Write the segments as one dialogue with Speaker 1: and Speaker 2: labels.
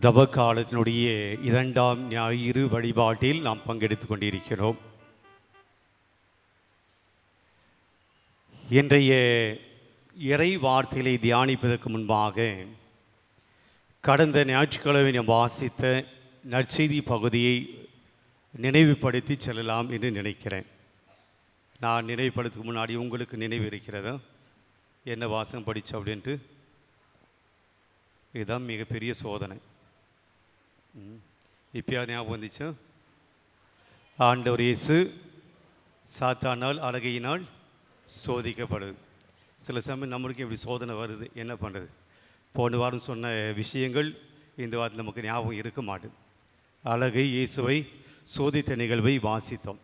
Speaker 1: தவ காலத்தினுடைய இரண்டாம் ஞாயிறு வழிபாட்டில் நாம் பங்கெடுத்துக் கொண்டிருக்கிறோம். இன்றைய இறை வார்த்தைகளை தியானிப்பதற்கு முன்பாக கடந்த ஞாயிற்றுக்கிழமை நாம் வாசித்த நற்செய்தி பகுதியை நினைவுபடுத்தி செல்லலாம் என்று நினைக்கிறேன். நான் நினைவுபடுத்துக்கு முன்னாடி உங்களுக்கு நினைவு இருக்கிறதா? என்ன வாசகம் படித்தோம் அப்படின்ட்டு? இதுதான் மிகப்பெரிய சோதனை. ம். ஞாபகம் வந்துச்சு? ஆண்டவர் இயேசு சாத்தானால் அழகையினால் சோதிக்கப்படுது சில சமயம் நம்மளுக்கு இப்படி சோதனை வருது. என்ன பண்ணுறது போன வாரம் சொன்ன விஷயங்கள் இந்த வாரத்தில் நமக்கு ஞாபகம் இருக்க மாட்டேன் அழகை இயேசுவை சோதித்த நிகழ்வை வாசித்தோம்.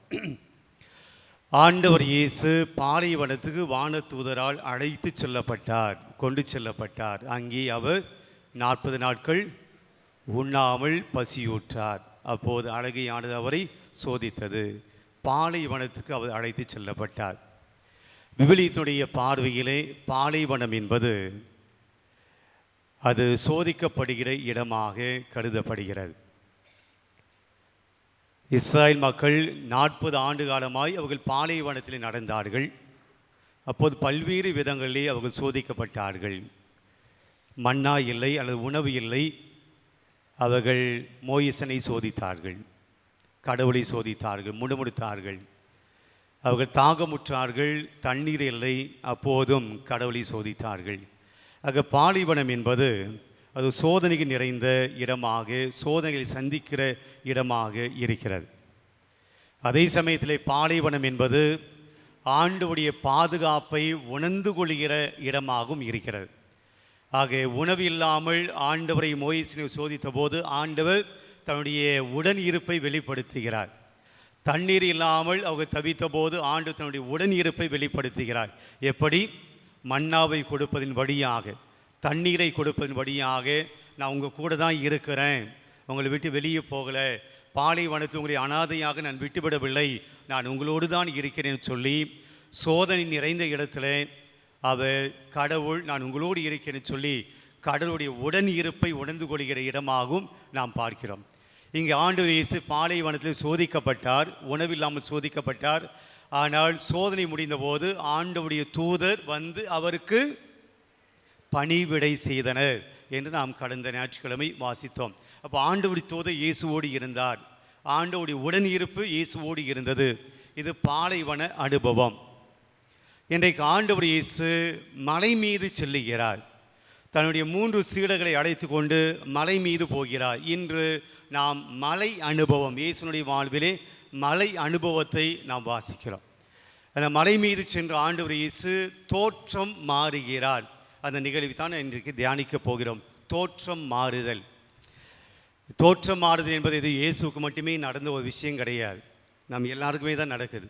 Speaker 1: ஆண்டவர் இயேசு பாலைவனத்துக்கு வானதூதரால் அழைத்து செல்லப்பட்டார் கொண்டு செல்லப்பட்டார். அங்கே அவர் நாற்பது நாட்கள் உண்ணாமல் பசியூற்றார். அப்போது அழகையானது அவரை சோதித்தது. பாலைவனத்துக்கு அவர் அழைத்து செல்லப்பட்டார். விவிலியத்துடைய பார்வையிலே பாலைவனம் என்பது அது சோதிக்கப்படுகிற இடமாக கருதப்படுகிறது. இஸ்ராயல் மக்கள் நாற்பது ஆண்டு காலமாய் அவர்கள் பாலைவனத்தில் நடந்தார்கள். அப்போது பல்வேறு விதங்களிலே அவர்கள் சோதிக்கப்பட்டார்கள். மண்ணா இல்லை அல்லது உணவு இல்லை. அவர்கள் மோயிசனை சோதித்தார்கள் கடவுளை சோதித்தார்கள் முடுமுடுத்தார்கள் அவர்கள் தாகமுற்றார்கள் தண்ணீர் இல்லை அப்போதும் கடவுளை சோதித்தார்கள். ஆக பாலைவனம் என்பது அது சோதனைக்கு நிறைந்த இடமாக சோதனைகளை சந்திக்கிற இடமாக இருக்கிறது. அதே சமயத்தில் பாலைவனம் என்பது ஆண்டுடைய பாதுகாப்பை உணர்ந்து கொள்கிற இடமாகவும் இருக்கிறது. ஆக உணவு இல்லாமல் ஆண்டவரை மோயிசினை சோதித்த போது ஆண்டவர் தன்னுடைய உடன் இருப்பை வெளிப்படுத்துகிறார். தண்ணீர் இல்லாமல் அவங்க தவித்த போது ஆண்டு தன்னுடைய உடன் இருப்பை வெளிப்படுத்துகிறார். எப்படி? மன்னாவை கொடுப்பதின் வழியாக. தண்ணீரை கொடுப்பதன் வழியாக நான் உங்கள் கூட தான் இருக்கிறேன். உங்களை விட்டு வெளியே போகலை. பாலைவனத்தில் உங்களை அனாதையாக நான் விட்டுவிடவில்லை. நான் உங்களோடு தான் இருக்கிறேன்னு சொல்லி சோதனை நிறைந்த இடத்துல அவர் கடவுள் நான் உங்களோடு இருக்கிறேன்னு சொல்லி கடவுளுடைய உடன் இருப்பை உணர்ந்து கொள்கிற இடமாகவும் நாம் பார்க்கிறோம். இங்கே ஆண்டு இயேசு பாலைவனத்தில் சோதிக்கப்பட்டார் உணவில்லாமல் சோதிக்கப்பட்டார். ஆனால் சோதனை முடிந்தபோது ஆண்டவுடைய தூதர் வந்து அவருக்கு பணிவிடை செய்தனர் என்று நாம் கடந்த ஞாயிற்றுக்கிழமை வாசித்தோம். அப்போ ஆண்டவுடைய தூதர் இயேசுவோடு இருந்தார். ஆண்டவுடைய உடன் இருப்பு இயேசுவோடு இருந்தது. இது பாலைவன அனுபவம். இன்றைக்கு ஆண்டவர் இயேசு மலை மீது செல்லுகிறார். தன்னுடைய மூன்று சீடர்களை அழைத்து கொண்டு மலை மீது போகிறார். இன்று நாம் மலை அனுபவம் இயேசுனுடைய வாழ்விலே மலை அனுபவத்தை நாம் வாசிக்கிறோம். அந்த மலை மீது சென்று ஆண்டவர் இயேசு தோற்றம் மாறுகிறார். அந்த நிகழ்வை தான் இன்றைக்கு தியானிக்கப் போகிறோம். தோற்றம் மாறுதல். தோற்றம் மாறுதல் என்பது இது இயேசுவுக்கு மட்டுமே நடந்த ஒரு விஷயம் கிடையாது. நம் எல்லாருக்குமே தான் நடக்குது.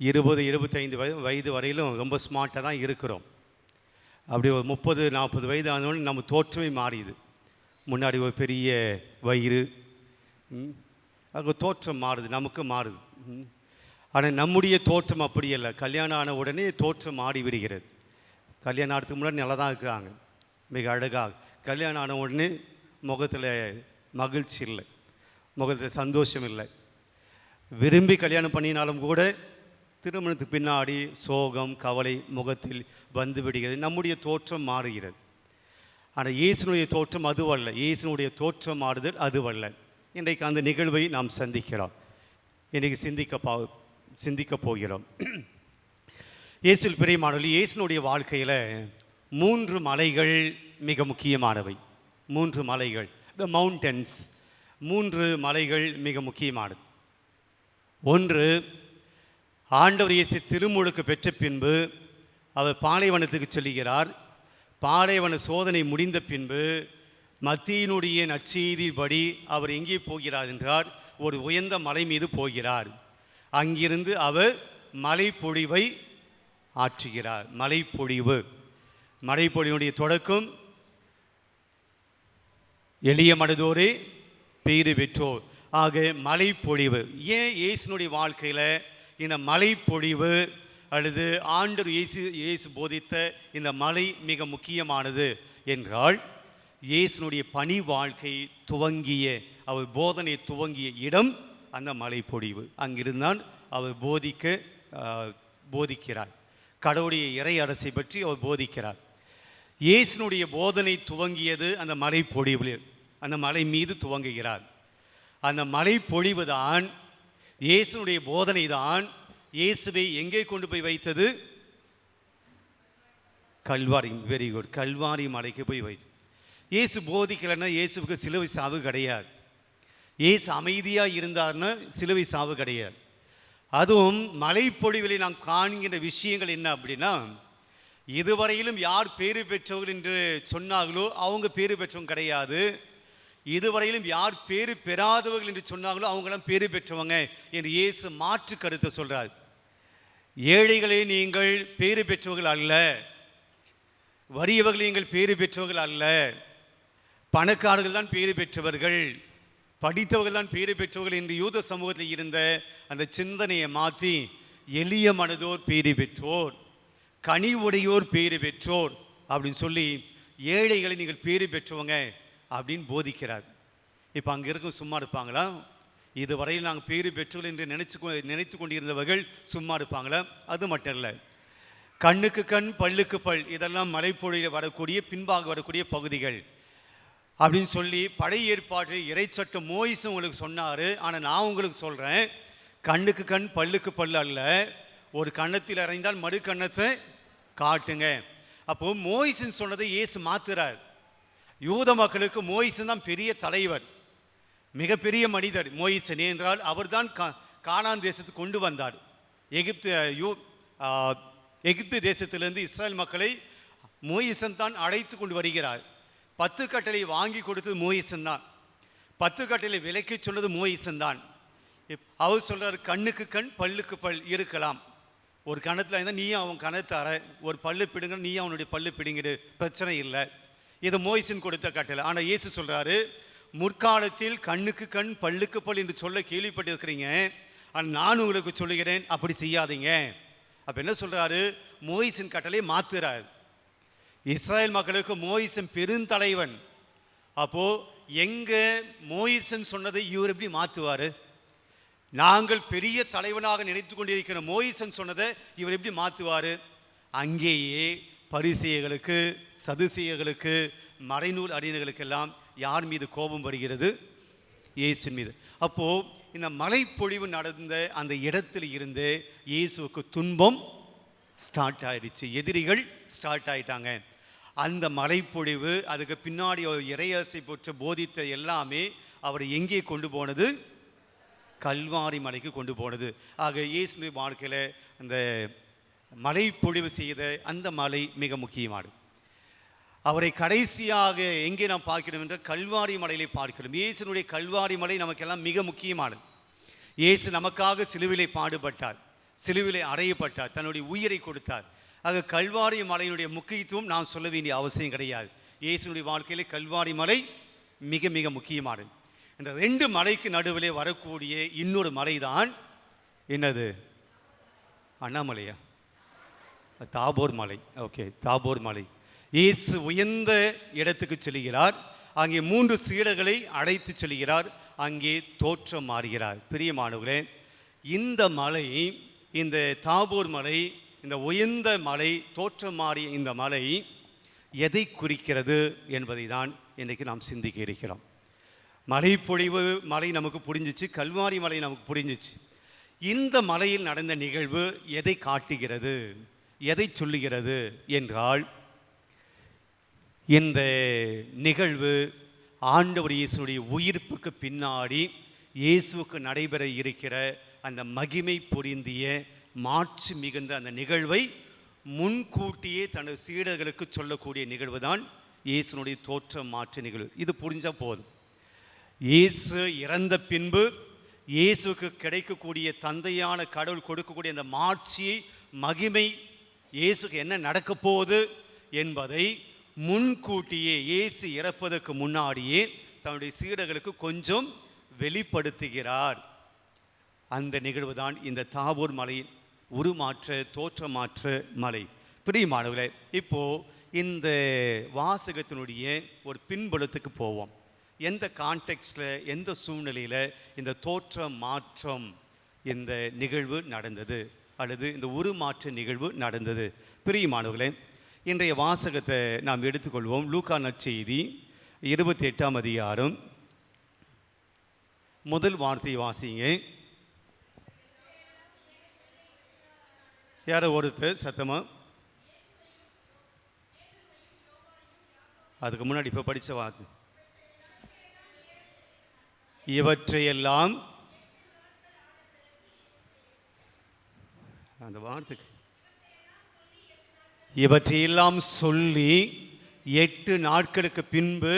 Speaker 1: இருபது இருபத்தைந்து வயது வயது வரையிலும் ரொம்ப ஸ்மார்ட்டாக தான் இருக்கிறோம். அப்படி ஒரு முப்பது நாற்பது வயது ஆனோடனே நம்ம தோற்றமே மாறியுது முன்னாடி ஒரு பெரிய வயிறு அது தோற்றம் மாறுது நமக்கு மாறுது ம். ஆனால் நம்முடைய தோற்றம் அப்படி இல்லை கல்யாணம் ஆன உடனே தோற்றம் மாறி விடுகிறது. கல்யாணம் ஆகிறதுக்கு முன்னாடி நல்லா தான் இருக்கிறாங்க. மிக அழகாக. கல்யாணம் ஆன உடனே முகத்தில் மகிழ்ச்சி இல்லை. முகத்தில் சந்தோஷம் இல்லை. விரும்பி கல்யாணம் பண்ணினாலும் கூட திருமணத்துக்கு பின்னாடி சோகம் கவலை முகத்தில் வந்து விடுகிறது. நம்முடைய தோற்றம் மாறுகிறது. ஆனால் இயேசுனுடைய தோற்றம் அதுவல்ல. இயேசுனுடைய தோற்றம் மாறுதல் அதுவல்ல. இன்றைக்கு அந்த நிகழ்வை நாம் சந்திக்கிறோம். இன்றைக்கு சிந்திக்க பா சிந்திக்க போகிறோம். இயேசுல் பிரியமானவர்கள் இயேசுனுடைய வாழ்க்கையில் மூன்று மலைகள் மிக முக்கியமானவை. மூன்று மலைகள். த மவுண்டன்ஸ் மூன்று மலைகள் மிக முக்கியமானது. ஒன்று ஆண்டவர் இயேசு திருமுழுக்கு பெற்ற பின்பு அவர் பாலைவனத்துக்கு செல்கிறார் பாலைவன சோதனை முடிந்த பின்பு மத்தியினுடைய நற்செய்திப்படி அவர் எங்கே போகிறார் என்றார். ஒரு உயர்ந்த மலை மீது போகிறார். அங்கிருந்து அவர் மலைப்பொழிவை ஆற்றுகிறார். மலைப்பொழிவு. மலைப்பொழிவுடைய தொடக்கம் எளிய மனதோரே பெய்து பெற்றோர். ஆக மலைப்பொழிவு. ஏன் இயேசுனுடைய வாழ்க்கையில் இந்த மலைப்பொழிவு அல்லது ஆண்டர் இயேசு இயேசு போதித்த இந்த மலை மிக முக்கியமானது என்றால் இயேசுனுடைய பணி வாழ்க்கை துவங்கிய அவர் போதனை துவங்கிய இடம் அந்த மலைப்பொழிவு அங்கிருந்தான் அவர் போதிக்க போதிக்கிறார். கடவுளுடைய இறை அரசை பற்றி அவர் போதிக்கிறார். இயேசுனுடைய போதனை துவங்கியது அந்த மலைப்பொழிவில் அந்த மலை மீது துவங்குகிறார். அந்த மலை பொழிவுதான் இயேசுனுடைய போதனை தான் இயேசுவை எங்கே கொண்டு போய் வைத்தது? கல்வாரி வெரி குட் கல்வாரி மலைக்கு போய் வைத்து. இயேசு போதிக்கலைன்னா இயேசுவுக்கு சிலுவை சாவு கிடையாது. இயேசு அமைதியாக இருந்தார்னா சிலுவை சாவு கிடையாது. அதுவும் மலைப்பொழிவில் நாம் காண்கின்ற விஷயங்கள் என்ன அப்படின்னா இதுவரையிலும் யார் பேறு பெற்றவர்கள் என்று சொன்னார்களோ அவங்க பேறு பெற்றவங்க கிடையாது. இதுவரையிலும் யார் பேர் பெறாதவர்கள் என்று சொன்னாங்களோ அவங்களாம் பேர் பெற்றவங்க என்று இயேசு மாற்று கருத்தை சொல்கிறார் ஏழைகளை நீங்கள் பேறு பெற்றவர்கள் அல்ல. வறியவர்கள் நீங்கள் பேறு பெற்றவர்கள் அல்ல. பணக்காரர்கள் தான் பேறு பெற்றவர்கள். படித்தவர்கள் தான் பேறு பெற்றவர்கள் என்று யூத சமூகத்தில் இருந்த அந்த சிந்தனையை மாற்றி எளிய மனதோர் பேறு பெற்றோர் கனி உடையோர் பேறு பெற்றோர் அப்படின்னு சொல்லி ஏழைகளை நீங்கள் பேறு பெற்றவங்க அப்படின்னு போதிக்கிறார். இப்போ அங்கே இருக்கும் சும்மா இருப்பாங்களா? இதுவரையில் நாங்கள் பேறு பெற்றோர்கள் என்று நினைச்சு நினைத்து கொண்டிருந்தவர்கள் சும்மா இருப்பாங்களா? அது மட்டும் இல்லை. கண்ணுக்கு கண் பல்லுக்கு பல் இதெல்லாம் மலைப்பொழியில் வரக்கூடிய பின்பாக வரக்கூடிய பகுதிகள். அப்படின்னு சொல்லி பழைய ஏற்பாடு இறைச்சட்டம் மோயிசும் உங்களுக்கு சொன்னார். ஆனால் நான் உங்களுக்கு சொல்கிறேன் கண்ணுக்கு கண் பல்லுக்கு பல் அல்ல. ஒரு கன்னத்தில் அறைந்தால் மறு கன்னத்தை காட்டுங்க. அப்போது மோயிசன் சொன்னதை இயேசு மாத்துறார். யூத மக்களுக்கு மோயிசன் தான் பெரிய தலைவர். மிகப்பெரிய மனிதர் மோயிசன் என்றால் அவர்தான் கா கானான் தேசத்துக்கு கொண்டு வந்தார். எகிப்து யூ எகிப்து தேசத்திலிருந்து இஸ்ரேல் மக்களை மோயிசன் தான் அழைத்து கொண்டு வருகிறார். பத்து கட்டளை வாங்கி கொடுத்தது மோயிசன் தான். பத்து கட்டளை விலைக்கு சொன்னது மோயிசன் தான். அவர் சொல்கிறார் கண்ணுக்கு கண் பல்லுக்கு பல் இருக்கலாம். ஒரு கணத்தில் இருந்தால் நீயும் அவன் கணத்தார ஒரு பல்லு பிடுங்க நீயும் அவனுடைய பல்லு பிடுங்கிடு பிரச்சனை இல்லை. இது மோயிசின் கொடுத்த கட்டளை. ஆனால் இயேசு சொல்கிறாரு முற்காலத்தில் கண்ணுக்கு கண் பல்லுக்கு பல் என்று சொல்ல கேள்விப்பட்டிருக்கிறீங்க. ஆனால் நான் உங்களுக்கு சொல்லுகிறேன் அப்படி செய்யாதீங்க. அப்போ என்ன சொல்கிறாரு மோயிஸின் கட்டளை மாத்துறாரு. இஸ்ரேல் மக்களுக்கு மோயிசன் பெருந்தலைவன். அப்போது எங்கே மோயிசன் சொன்னதை இவர் எப்படி மாற்றுவார் நாங்கள் பெரிய தலைவனாக நினைத்து கொண்டிருக்கிற மோயிசன் சொன்னதை இவர் எப்படி மாற்றுவார் அங்கேயே பரிசீயர்களுக்கு சதுசீயர்களுக்கு மறைநூல் அறிஞர்களுக்கெல்லாம் யார் மீது கோபம் வருகிறது? இயேசு மீது. அப்போது இந்த மலைப்பொழிவு நடந்த அந்த இடத்துல இருந்து இயேசுவுக்கு துன்பம் ஸ்டார்ட் ஆயிடுச்சு. எதிரிகள் ஸ்டார்ட் ஆயிட்டாங்க. அந்த மலைப்பொழிவு அதுக்கு பின்னாடி அவர் இறையரசை போற்ற போதித்த எல்லாமே அவரை எங்கே கொண்டு போனது? கல்வாரி மலைக்கு கொண்டு போனது. ஆக இயேசு வாழ்க்கையில் அந்த மலைப்பொழிவு செய்த அந்த மலை மிக முக்கியமானது. அவரை கடைசியாக எங்கே நாம் பார்க்கிறோம் என்றால் கல்வாரி மலையிலே பார்க்கிறோம். இயேசுனுடைய கல்வாரி மலை நமக்கெல்லாம் மிக முக்கியமானது. இயேசு நமக்காக சிலுவிலை பாடுபட்டார் சிலுவிலை அறையப்பட்டார் தன்னுடைய உயிரை கொடுத்தார். ஆக கல்வாரி மலையினுடைய முக்கியத்துவம் நான் சொல்ல வேண்டிய அவசியம் கிடையாது. இயேசுனுடைய வாழ்க்கையில் கல்வாரி மலை மிக மிக முக்கியமானது. இந்த ரெண்டு மலைக்கு நடுவிலே வரக்கூடிய இன்னொரு மலை தான் என்னது? அண்ணாமலையா? தாபோர் மலை. ஓகே தாபோர் மலை. இயேசு உயர்ந்த இடத்துக்கு செல்கிறார். அங்கே மூன்று சீடர்களை அழைத்து செல்கிறார். அங்கே தோற்றம் மாறுகிறார். பிரியமானவர்களே இந்த மலை இந்த தாபோர் மலை இந்த உயர்ந்த மலை தோற்றம் மாறிய இந்த மலை எதை குறிக்கிறது என்பதை தான் இன்றைக்கு நாம் சிந்திக்க இருக்கிறோம். மலைப்பொழிவு மலை நமக்கு புரிஞ்சிச்சு கல்வாரி மலை நமக்கு புரிஞ்சிச்சு. இந்த மலையில் நடந்த நிகழ்வு எதை காட்டுகிறது? எதை சொல்லுகிறது என்றால் இந்த நிகழ்வு ஆண்டவர் இயேசுடைய உயிர்ப்புக்கு பின்னாடி இயேசுவுக்கு நடைபெற இருக்கிற அந்த மகிமை பொருந்திய மாட்சி மிகுந்த அந்த நிகழ்வை முன்கூட்டியே தனது சீடர்களுக்கு சொல்லக்கூடிய நிகழ்வு தான் இயேசுனுடைய தோற்ற மாற்று நிகழ்வு. இது புரிஞ்சால் போதும். இயேசு இறந்த பின்பு இயேசுவுக்கு கிடைக்கக்கூடிய தந்தையான கடவுள் கொடுக்கக்கூடிய அந்த மாட்சியை மகிமை இயேசுக்கு என்ன நடக்க போகுது என்பதை முன்கூட்டியே இயேசு இறப்பதற்கு முன்னாடியே தன்னுடைய சீடர்களுக்கு கொஞ்சம் வெளிப்படுத்துகிறார். அந்த நிகழ்வு தான் இந்த தாபூர் மலையின் உருமாற்ற தோற்றமாற்ற மலை. பிரியமானவர்களே இப்போ இந்த வாசகத்தினுடைய ஒரு பின்புலத்துக்கு போவோம். எந்த கான்டெக்ஸ்டில் எந்த சூழ்நிலையில் இந்த தோற்ற மாற்றம் இந்த நிகழ்வு நடந்தது? அல்லது இந்த உருமாற்ற நிகழ்வு நடந்தது. பிரியமானவர்களே இன்றைய வாசகத்தை நாம் எடுத்துக்கொள்வோம். லூக்கா நற்செய்தி இருபத்தி எட்டாம் அதிகாரம். முதல் வார்த்தையை வாசிங்க யாரோ ஒருத்தர் சத்தமா? அதுக்கு முன்னாடி இப்போ படித்த வார்த்தை. இவற்றையெல்லாம் அந்த வார்த்தைக்கு இவற்றையெல்லாம் சொல்லி எட்டு நாட்களுக்கு பின்பு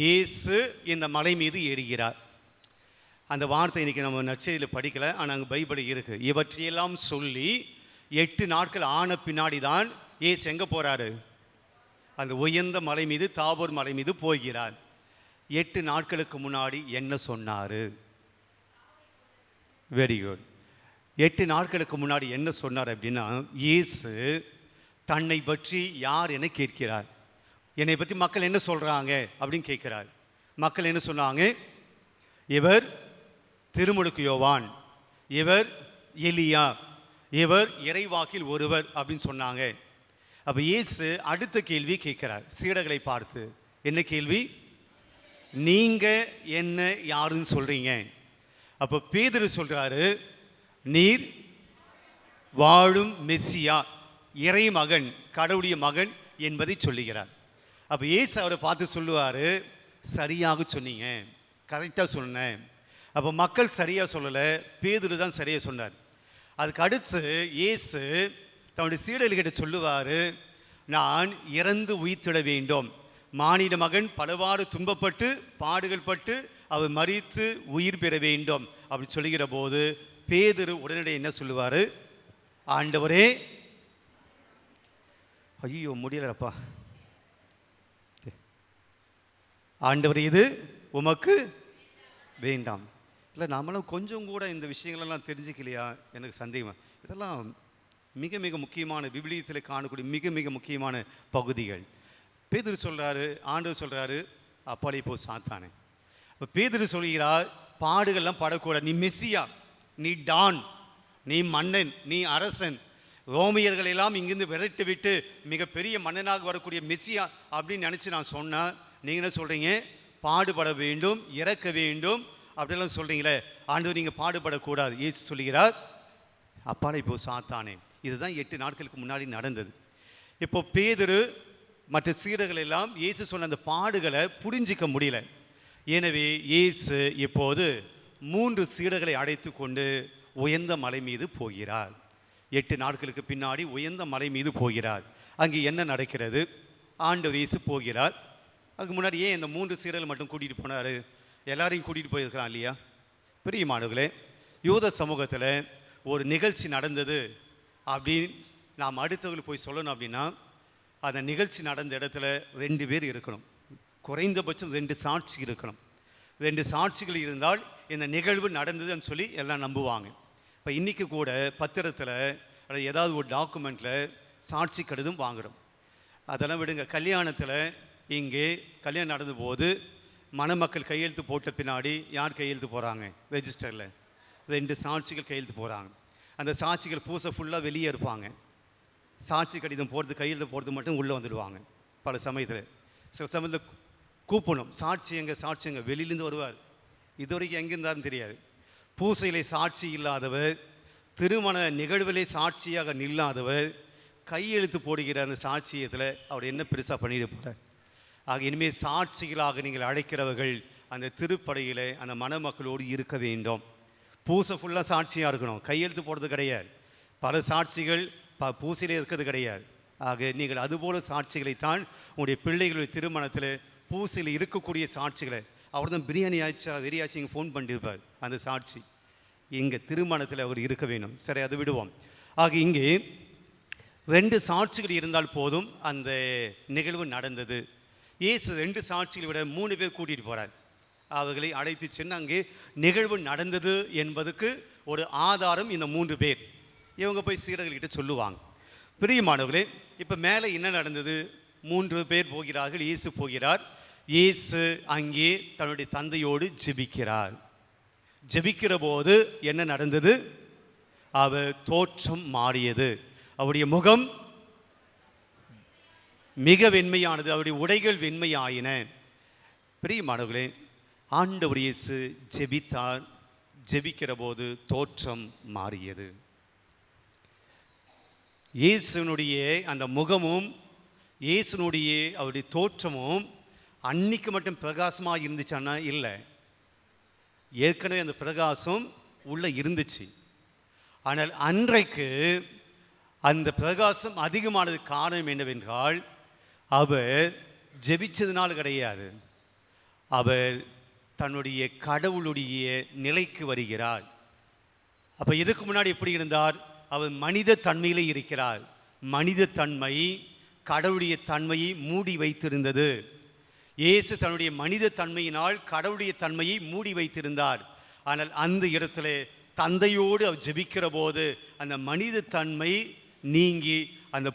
Speaker 1: இயேசு இந்த மலை மீது ஏறுகிறார். அந்த வார்த்தை இன்னைக்கு நம்ம நற்செய்தியில் படிக்கல ஆனால் அங்கே பைபிள் இருக்கு. இவற்றையெல்லாம் சொல்லி எட்டு நாட்கள் ஆன பின்னாடி தான் ஏசு எங்கே போறாரு? அந்த உயர்ந்த மலை மீது தாபூர் மலை மீது போகிறார். எட்டு நாட்களுக்கு முன்னாடி என்ன சொன்னாரு? வெரி குட் எட்டு நாட்களுக்கு முன்னாடி என்ன சொன்னார் அப்படின்னா இயேசு தன்னை பற்றி யார் என கேட்கிறார்? என்னை பற்றி மக்கள் என்ன சொல்கிறாங்க அப்படின்னு கேட்கிறார். மக்கள் என்ன சொன்னாங்க? இவர் திருமுழுக்கு யோவான் இவர் எலியா இவர் இறைவாக்கில் ஒருவர் அப்படின்னு சொன்னாங்க. அப்போ இயேசு அடுத்த கேள்வி கேட்கிறார். சீடர்களை பார்த்து என்ன கேள்வி? நீங்கள் என்ன யாருன்னு சொல்கிறீங்க அப்போ பேதர் சொல்கிறாரு நீர் வாழும் மெஸ்ஸியா இறை மகன் கடவுளுடைய மகன் என்பதை சொல்லுகிறார். அப்போ ஏசு அவரை பார்த்து சொல்லுவார் சரியாக சொன்னீங்க கரெக்டாக சொன்னேன். அப்போ மக்கள் சரியாக சொல்லலை பேதுரு தான் சரியாக சொன்னார். அதுக்கு அடுத்து இயேசு தன்னுடைய சீடல்கிட்ட சொல்லுவார் நான் இறந்து உயிர்த்திட வேண்டும். மாநில மகன் பலவாறு துன்பப்பட்டு பாடுகள் பட்டு அவர் மறித்து உயிர் பெற வேண்டும். அப்படி சொல்லுகிற போது பேதரு உடனடியே என்ன சொல்லுவார்? ஆண்டவரே ஐயோ முடியலப்பா ஆண்டவர் இது உமக்கு வேண்டாம். இல்லை நாமளும் கொஞ்சம் கூட இந்த விஷயங்களெல்லாம் தெரிஞ்சுக்கலையா? எனக்கு சந்தேகம். இதெல்லாம் மிக மிக முக்கியமான விவிலியத்தில் காணக்கூடிய மிக மிக முக்கியமான பகுதிகள். பேதர் சொல்கிறாரு ஆண்டவர் சொல்கிறாரு அப்பாலே போ சாத்தானே. இப்போ பேதர் சொல்கிறார் பாடுகள்லாம் படக்கூடாது. நீ மெஸ்ஸியா? நீ டான் நீ மன்னன் நீ அரசன். ரோமியர்கள் எல்லாம் இங்கிருந்து விரட்டி விட்டு மிகப்பெரிய மன்னனாக வரக்கூடிய மெஸ்ஸியா அப்படின்னு நினச்சி நான் சொன்னேன் நீங்கள் என்ன சொல்கிறீங்க பாடுபட வேண்டும் இறக்க வேண்டும். அப்படிலாம் சொல்கிறீங்களே ஆண்டு நீங்கள் பாடுபடக்கூடாது. இயேசு சொல்லுகிறார் அப்பாலே இப்போ சாத்தானே. இதுதான் எட்டு நாட்களுக்கு முன்னாடி நடந்தது. இப்போ பேதரு மற்ற சீரர்கள் எல்லாம் இயேசு சொன்ன அந்த பாடுகளை புரிஞ்சிக்க முடியல. எனவே இயேசு இப்போது மூன்று சீடர்களை அடைத்து கொண்டு உயர்ந்த மலை மீது போகிறார். எட்டு நாட்களுக்கு பின்னாடி உயர்ந்த மலை மீது போகிறார். அங்கே என்ன நடக்கிறது? ஆண்டு இயேசு போகிறார். அதுக்கு முன்னாடி ஏன் இந்த மூன்று சீடர்கள் மட்டும் கூட்டிகிட்டு போனார்? எல்லாரையும் கூட்டிகிட்டு போயிருக்கிறான் இல்லையா? பெரிய மாணவர்களே யூத சமூகத்தில் ஒரு நிகழ்ச்சி நடந்தது அப்படின்னு நாம் அடுத்தவங்களுக்கு போய் சொல்லணும் அப்படின்னா அந்த நிகழ்ச்சி நடந்த இடத்துல ரெண்டு பேர் இருக்கணும். குறைந்தபட்சம் ரெண்டு சாட்சி இருக்கணும். ரெண்டு சாட்சிகள் இருந்தால் இந்த நிகழ்வு நடந்ததுன்னு சொல்லி எல்லாம் நம்புவாங்க. இப்போ இன்றைக்கி கூட பத்திரத்தில் அல்லது ஏதாவது ஒரு டாக்குமெண்ட்டில் சாட்சி கடிதம் வாங்குறோம். அதெல்லாம் விடுங்க. கல்யாணத்தில் இங்கே கல்யாணம் நடந்த போது மணமக்கள் கையெழுத்து போட்ட பின்னாடி யார் கையெழுத்து போகிறாங்க ரெஜிஸ்டரில் ரெண்டு சாட்சிகள் கையெழுத்து போகிறாங்க அந்த சாட்சிகள் பூசை ஃபுல்லாக வெளியே இருப்பாங்க. சாட்சி கடிதம் போகிறது கையெழுத்து போகிறது மட்டும் உள்ளே வந்துடுவாங்க. பல சமயத்தில். சில சமயத்தில் கூப்பிடணும் சாட்சி எங்கள் சாட்சி எங்கள் வெளியிலேருந்து வருவார். இது வரைக்கும் எங்கே தெரியாது. பூசையிலே சாட்சி இல்லாதவர் திருமண நிகழ்விலே சாட்சியாக நில்லாதவர் கையெழுத்து போடுகிற அந்த சாட்சியத்தில் அவர் என்ன பெருசாக பண்ணிட்டு போகிறார் ஆக இனிமேல் சாட்சிகளாக நீங்கள் அழைக்கிறவர்கள் அந்த திருப்படையில் அந்த மணமக்களோடு இருக்க வேண்டும். பூசை ஃபுல்லாக சாட்சியாக இருக்கணும். கையெழுத்து போடுறது கிடையாது. பல சாட்சிகள் ப பூசையிலே இருக்கிறது கிடையாது. ஆக நீங்கள் அதுபோல சாட்சிகளைத்தான் உங்களுடைய பிள்ளைகளுடைய திருமணத்தில் பூசையில் இருக்கக்கூடிய சாட்சிகளை அவர் தான் பிரியாணி ஆச்சா வெறியாச்சு இங்கே ஃபோன் பண்ணியிருப்பார் அந்த சாட்சி. இங்கே திருமணத்தில் அவர் இருக்க வேணும் சரி அது விடுவோம். ஆக இங்கே ரெண்டு சாட்சிகள் இருந்தால் போதும் அந்த நிகழ்வு நடந்தது. இயேசு ரெண்டு சாட்சிகளை விட மூணு பேர் கூட்டிகிட்டு போகிறார் அவர்களை அழைத்து சென்று அங்கே நிகழ்வு நடந்தது என்பதுக்கு ஒரு ஆதாரம் இந்த மூன்று பேர். இவங்க போய் சீடர்கள்கிட்ட சொல்லுவாங்க. பிரியமானவர்களே இப்போ மேலே என்ன நடந்தது? மூன்று பேர் போகிறார்கள் இயேசு போகிறார். இயேசு அங்கே தன்னுடைய தந்தையோடு ஜெபிக்கிறார். ஜெபிக்கிற போது என்ன நடந்தது? அவர் தோற்றம் மாறியது. அவருடைய முகம் மிக வெண்மையானது அவருடைய உடைகள் வெண்மையாயின. பிரியமானவர்களே ஆண்டவர் இயேசு ஜெபித்தார். ஜெபிக்கிற போது தோற்றம் மாறியது. இயேசுனுடைய அந்த முகமும் இயேசுனுடைய அவருடைய தோற்றமும் அன்னைக்கு மட்டும் பிரகாசமாக இருந்துச்சான்னா இல்லை. ஏற்கனவே அந்த பிரகாசம் உள்ளே இருந்துச்சு. ஆனால் அன்றைக்கு அந்த பிரகாசம் அதிகமானது காரணம் என்னவென்றால் அவர் ஜெபிச்சதுனால் கிடையாது. அவர் தன்னுடைய கடவுளுடைய நிலைக்கு வருகிறார். அப்போ இதுக்கு முன்னாடி எப்படி இருந்தார்? அவர் மனித தன்மையிலே இருக்கிறார். மனித தன்மை கடவுளுடைய தன்மையை மூடி வைத்திருந்தது. இயேசு தன்னுடைய மனித தன்மையினால் கடவுளுடைய தன்மையை மூடி வைத்திருந்தார். ஆனால் அந்த இடத்துல தந்தையோடு அவர் ஜெபிக்கிற போது அந்த மனித தன்மை நீங்கி அந்த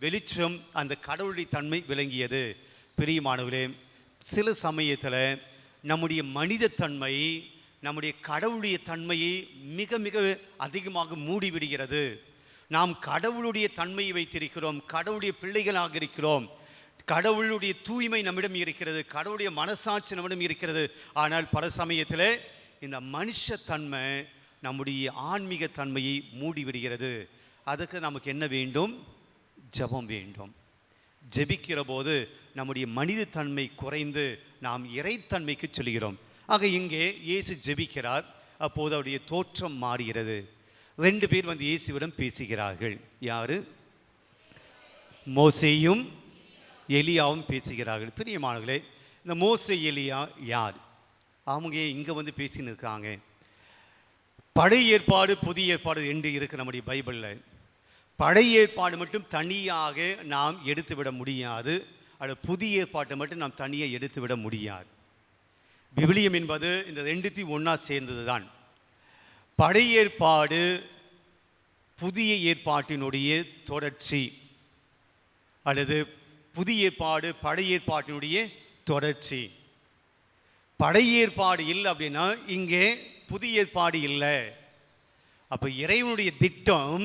Speaker 1: வெளிச்சம் அந்த கடவுளுடைய தன்மை விளங்கியது. பிரியமானவரே சில சமயத்தில் நம்முடைய மனித தன்மை நம்முடைய கடவுளுடைய தன்மையை மிக மிக அதிகமாக மூடிவிடுகிறது நாம் கடவுளுடைய தன்மையை வைத்திருக்கிறோம் கடவுளுடைய பிள்ளைகளாக இருக்கிறோம். கடவுளுடைய தூய்மை நம்மிடம் இருக்கிறது கடவுளுடைய மனசாட்சி நம்மிடம் இருக்கிறது. ஆனால் பல சமயத்தில் இந்த மனுஷ தன்மை நம்முடைய ஆன்மீக தன்மையை மூடிவிடுகிறது. அதுக்கு நமக்கு என்ன வேண்டும்? ஜெபம் வேண்டும். ஜெபிக்கிற போது நம்முடைய மனித தன்மை குறைந்து நாம் இறைத்தன்மைக்கு செல்கிறோம். ஆக இங்கே இயேசு ஜெபிக்கிறார். அப்போது அவருடைய தோற்றம் மாறுகிறது. ரெண்டு பேர் வந்து இயேசுவிடம் பேசுகிறார்கள். யாரு? மோசேயும் எலியாவும் பேசுகிறார்கள். பிரியமானவர்களே இந்த மோசே எலியா யார்? அவங்க இங்கே வந்து பேசின்னு இருக்காங்க. பழைய ஏற்பாடு புதிய ஏற்பாடு என்று இருக்கு நம்முடைய பைபிளில். பழைய ஏற்பாடு மட்டும் தனியாக நாம் எடுத்துவிட முடியாது. அது புதிய ஏற்பாட்டை மட்டும் நாம் தனியாக எடுத்துவிட முடியாது. விவிலியம் என்பது இந்த ரெண்டுத்தையும் ஒன்றா சேர்ந்தது தான் பழைய ஏற்பாடு புதிய ஏற்பாட்டினுடைய தொடர்ச்சி. அல்லது புதிய ஏற்பாடு பழைய ஏற்பாட்டினுடைய தொடர்ச்சி. பழைய ஏற்பாடு இல்லை அப்படின்னா இங்கே புதிய ஏற்பாடு இல்லை. அப்போ இறைவனுடைய திட்டம்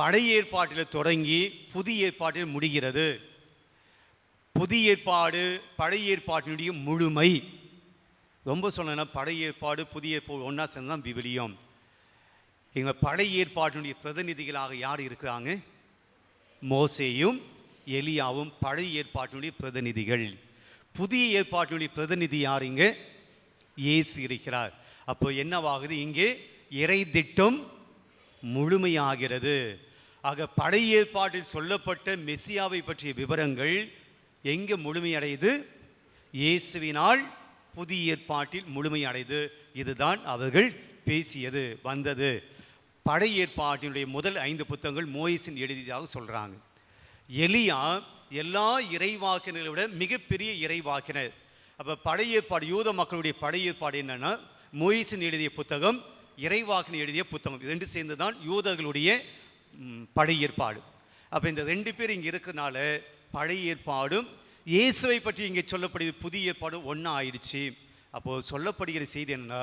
Speaker 1: பழைய ஏற்பாட்டில் தொடங்கி புதிய ஏற்பாட்டில் முடிகிறது. புதிய ஏற்பாடு பழைய ஏற்பாட்டினுடைய முழுமை. ரொம்ப சொல்லணும்னா பழைய ஏற்பாடு புதிய ஏற்பாடு ஒன்றா சேர்ந்து தான் விவிலியம். எங்கள் பழைய ஏற்பாட்டினுடைய பிரதிநிதிகளாக யார் இருக்கிறாங்க? மோசேயும் எலியாவும் பழைய ஏற்பாட்டினுடைய பிரதிநிதிகள். புதிய ஏற்பாட்டினுடைய பிரதிநிதி யார் இங்கே? இயேசு இருக்கிறார். அப்போ என்னவாகுது? இங்கே இறை திட்டம் முழுமையாகிறது. ஆக பழைய ஏற்பாட்டில் சொல்லப்பட்ட மெசியாவை பற்றிய விவரங்கள் எங்கே முழுமையடையுது? இயேசுவினால் புதிய ஏற்பாட்டில் முழுமையடைது. இதுதான் அவர்கள் பேசியது வந்தது. பழைய ஏற்பாட்டினுடைய முதல் ஐந்து புத்தகங்கள் மோயிசின் எழுதியதாக சொல்கிறாங்க எலியா எல்லா இறைவாக்கினர்களை விட மிகப்பெரிய இறைவாக்கினர். அப்போ பழைய ஏற்பாடு யூத மக்களுடைய பழைய ஏற்பாடு என்னென்னா மோயிசின் எழுதிய புத்தகம் இறைவாக்கினர் எழுதிய புத்தகம். இது ரெண்டு சேர்ந்து தான் யூதர்களுடைய பழைய ஏற்பாடு. அப்போ இந்த ரெண்டு பேர் இங்கே இருக்கிறனால பழைய ஏற்பாடும் இயேசுவை பற்றி இங்கே சொல்லப்படுகிறது புதிய ஏற்பாடும் ஒன்றா ஆயிடுச்சு. அப்போது சொல்லப்படுகிற செய்தி என்னன்னா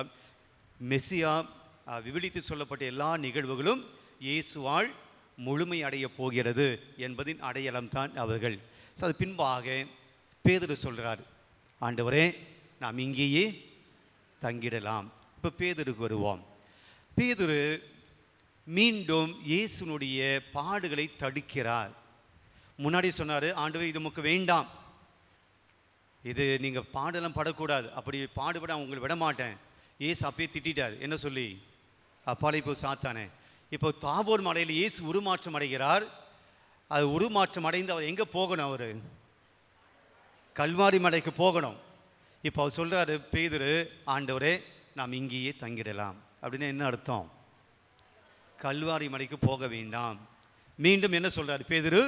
Speaker 1: மெஸ்ஸியா அஹ், சொல்லப்பட்ட எல்லா நிகழ்வுகளும் இயேசுவால் முழுமை அடைய போகிறது என்பதின் அடையாளம் தான் அவர்கள். ஸோ அது பின்பாக பேதுரு சொல்கிறார் ஆண்டவரே நாம் இங்கேயே தங்கிடலாம். இப்போ பேதுருக்கு வருவோம். பேதுரு மீண்டும் இயேசுனுடைய பாடுகளை தடுக்கிறார். முன்னாடி சொன்னார் ஆண்டவர் இது நமக்கு வேண்டாம். இது நீங்கள் பாடலாம் படக்கூடாது. அப்படி பாடுபட உங்களை விட மாட்டேன் ஏசு அப்பயே திட்டார் என்ன சொல்லி? அப்பாலை இப்போ சாத்தானே. இப்போ தாபோர் மலையில் இயேசு உருமாற்றம் அடைகிறார். அது உருமாற்றம் அடைந்து அவர் எங்கே போகணும் அவர்? கல்வாரி மலைக்கு போகணும். இப்போ அவர் சொல்கிறாரு பேதுரு ஆண்டவரே நாம் இங்கேயே தங்கிடலாம். அப்படின்னு என்ன அர்த்தம்? கல்வாரி மலைக்கு போக வேண்டாம். மீண்டும் என்ன சொல்கிறார் பேதுரு?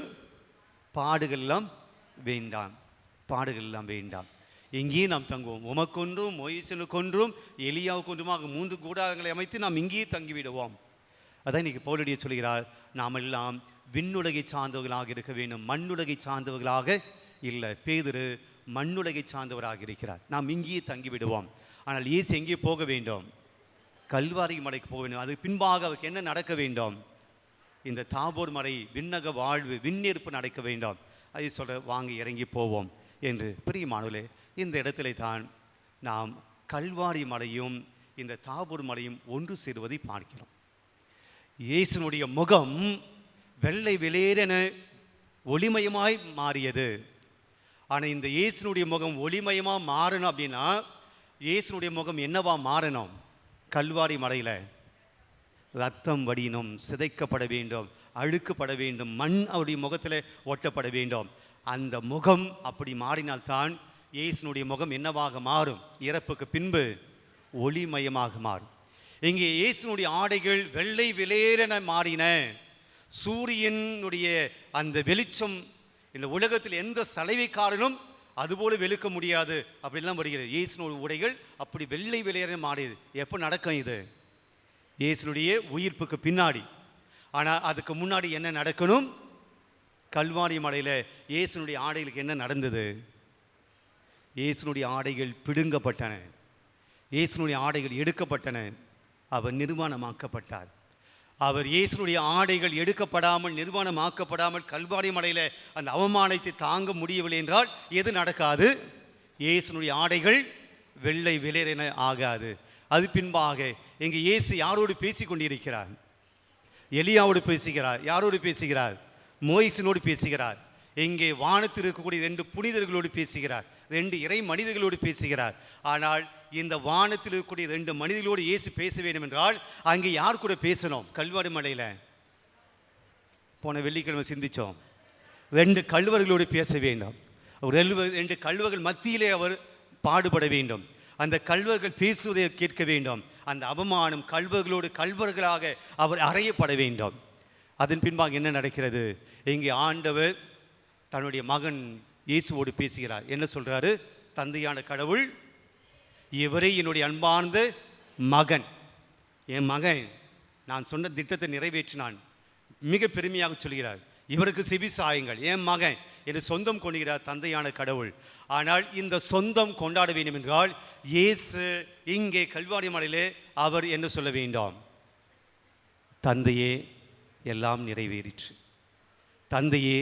Speaker 1: பாடுகள்லாம் வேண்டாம். பாடுகள்லாம் வேண்டாம். இங்கேயே நாம் தங்குவோம். உமக்கொன்றும் மொய்சனுக்கொன்றும் எலியாவுக்கொன்றுமாக மூன்று கூடாரங்களை அமைத்து நாம் இங்கேயே தங்கிவிடுவோம். அதான் இன்னைக்கு பவுலடியை சொல்கிறார் நாம் எல்லாம் விண்ணுலகை சார்ந்தவர்களாக இருக்க வேண்டும். மண்ணுலகை சார்ந்தவர்களாக இல்லை. பேதிரு மண்ணுலகை சார்ந்தவராக இருக்கிறார். நாம் இங்கேயே தங்கி விடுவோம் ஆனால் இயேசு எங்கே போக வேண்டும்? கல்வாரி மலைக்கு போக வேண்டும். அதுக்கு பின்பாக அவருக்கு என்ன நடக்க வேண்டும்? இந்த தாபோர் மலை விண்ணக வாழ்வு விண்ணேற்பு நடக்க வேண்டும். அதை சொல்ல வாங்க இறங்கி போவோம். என்று. பிரியமானவர்களே இந்த இடத்திலே தான் நாம் கல்வாரி மலையும் இந்த தாபூர் மலையும் ஒன்று சேருவதை பார்க்கிறோம். இயேசுனுடைய முகம் வெள்ளை வெளியேறென ஒளிமயமாய் மாறியது. ஆனால் இந்த இயேசுனுடைய முகம் ஒளிமயமாக மாறணும் அப்படின்னா இயேசுனுடைய முகம் என்னவா மாறணும்? கல்வாரி மலையில். ரத்தம் வடியணும் சிதைக்கப்பட வேண்டும் அழுக்கப்பட வேண்டும் மண் அவருடைய முகத்தில் ஒட்டப்பட வேண்டும். அந்த முகம் அப்படி மாறினால்தான் இயேசுனுடைய முகம் என்னவாக மாறும்? இறப்புக்கு பின்பு ஒளிமயமாக மாறும். இங்கே இயேசுனுடைய ஆடைகள் வெள்ளை வெளியேறென மாறின. சூரியனுடைய அந்த வெளிச்சம் இந்த உலகத்தில் எந்த சலவைக்காரனும் அதுபோல வெளுக்க முடியாது. அப்படிலாம் வருகிறது. இயேசுனுடைய உடைகள் அப்படி வெள்ளை வெளியேற மாறியது. எப்போ நடக்கும் இது? இயேசுனுடைய உயிர்ப்புக்கு பின்னாடி. ஆனால் அதுக்கு முன்னாடி என்ன நடக்கணும்? கல்வாரி மலையில் இயேசுனுடைய ஆடைகளுக்கு என்ன நடந்தது? இயேசுனுடைய ஆடைகள் பிடுங்கப்பட்டன. இயேசுனுடைய ஆடைகள் எடுக்கப்பட்டன. அவர் நிர்வாணமாக்கப்பட்டார். அவர் இயேசுனுடைய ஆடைகள் எடுக்கப்படாமல் நிர்வாணமாக்கப்படாமல் கல்வாரி மலையில் அந்த அவமானத்தை தாங்க முடியவில்லை என்றால் எது நடக்காது? இயேசுனுடைய ஆடைகள் வெள்ளை வெளியென ஆகாது. அது பின்பாக இங்கே இயேசு யாரோடு பேசி கொண்டிருக்கிறார்? எலியாவோடு பேசுகிறார். யாரோடு பேசுகிறார்? மோயிசனோடு பேசுகிறார். இங்கே வானத்தில் இருக்கக்கூடிய ரெண்டு புனிதர்களோடு பேசுகிறார். ரெண்டு இறை மனிதர்களோடு பேசுகிறார். ஆனால் இந்த வானத்தில் இருக்கக்கூடிய ரெண்டு மனிதர்களோடு இயேசு பேச வேண்டும் என்றால் அங்கே யார் கூட பேசணும்? கல்வாரி மலையில். போன வெள்ளிக்கிழமை சிந்திச்சோம். ரெண்டு கல்வர்களோடு பேச வேண்டும். ரெண்டு கல்வர்கள் மத்தியிலே அவர் பாடுபட வேண்டும். அந்த கல்வர்கள் பேசுவதை கேட்க வேண்டும். அந்த அவமானம் கல்வர்களோடு கல்வர்களாக அவர் அறையப்பட வேண்டும். அதன் பின்பாக என்ன நடக்கிறது? இங்கே ஆண்டவர் தன்னுடைய மகன் இயேசுவோடு பேசுகிறார். என்ன சொல்கிறாரு தந்தையான கடவுள் இவரே என்னுடைய அன்பார்ந்த மகன். என் மகன் நான் சொன்ன திட்டத்தை நிறைவேற்றினான். மிக பெருமையாக சொல்கிறார். இவருக்கு செவி சாயுங்கள். என் மகன் என்று சொந்தம் கொண்டுகிறார் தந்தையான கடவுள். ஆனால் இந்த சொந்தம் கொண்டாட வேண்டும் என்றால் இயேசு இங்கே கல்வாரி மலையிலே அவர் என்ன சொல்ல வேண்டும்? தந்தையே எல்லாம் நிறைவேறிற்று. தந்தையே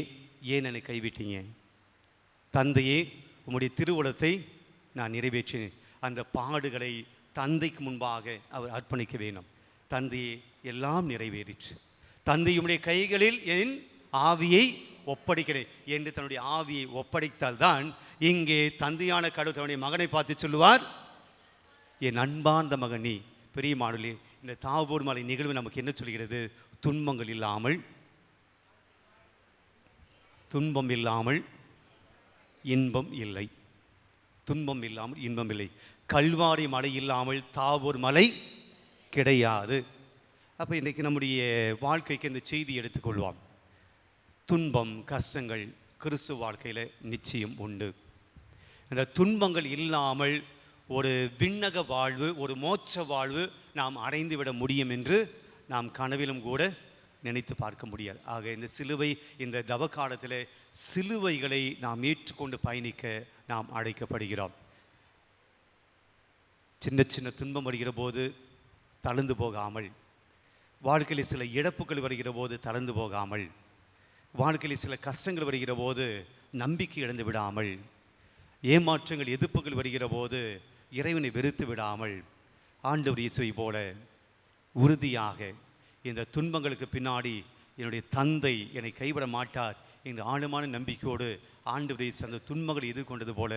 Speaker 1: ஏன் என்னை கைவிட்டீங்க? தந்தையே உம்முடைய திருவுளத்தை நான் நிறைவேற்றினேன். அந்த பாடுகளை தந்தைக்கு முன்பாக அவர் அர்ப்பணிக்க வேண்டும். தந்தையே எல்லாம் நிறைவேறிற்று. தந்தையுடைய கைகளில் என் ஆவியை ஒப்படைக்கிறேன் என்று தன்னுடைய ஆவியை ஒப்படைத்தால்தான் இங்கே தந்தையான கடவுள் தன்னுடைய மகனை பார்த்து சொல்லுவார். என் அன்பார்ந்த மகன் நீ பெரிய மாடலே இந்த தாவூர் மலை நிகழ்வு நமக்கு என்ன சொல்கிறது? துன்பங்கள் இல்லாமல் துன்பம் இல்லாமல் இன்பம் இல்லை. துன்பம் இல்லாமல் இன்பம் இல்லை. கல்வாரி மலை இல்லாமல் தாவூர் மலை கிடையாது. அப்போ இன்றைக்கி நம்முடைய வாழ்க்கைக்கு இந்த செய்தி எடுத்துக்கொள்வோம் துன்பம் கஷ்டங்கள் கிறிஸ்து வாழ்க்கையில் நிச்சயம் உண்டு. இந்த துன்பங்கள் இல்லாமல் ஒரு விண்ணக வாழ்வு ஒரு மோட்ச வாழ்வு நாம் அடைந்துவிட முடியும் என்று நாம் கனவிலும் கூட நினைத்து பார்க்க முடியாது. ஆக இந்த சிலுவை இந்த தவ காலத்தில் சிலுவைகளை நாம் ஏற்றுக்கொண்டு பயணிக்க நாம் அழைக்கப்படுகிறோம். சின்ன சின்ன துன்பம் வருகிற போது தளர்ந்து போகாமல் வாழ்க்கையில் சில இழப்புகள் வருகிற போது தளர்ந்து போகாமல் வாழ்க்கையில் சில கஷ்டங்கள் வருகிற போது நம்பிக்கை இழந்து விடாமல் ஏமாற்றங்கள் எதிர்ப்புகள் வருகிற போது இறைவனை வெறுத்து விடாமல் ஆண்டவர் இயேசுவை போல உறுதியாக இந்த துன்பங்களுக்கு பின்னாடி என்னுடைய தந்தை என்னை கைவிட மாட்டார் என்ற ஆழமான நம்பிக்கையோடு ஆண்டு இயேசு அந்த துன்பங்களை எதிர்கொண்டது போல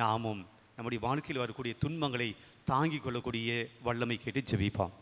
Speaker 1: நாமும் நம்முடைய வாழ்க்கையில் வரக்கூடிய துன்பங்களை தாங்கிக் கொள்ளக்கூடிய வல்லமை கேட்டு ஜெபிப்போம்.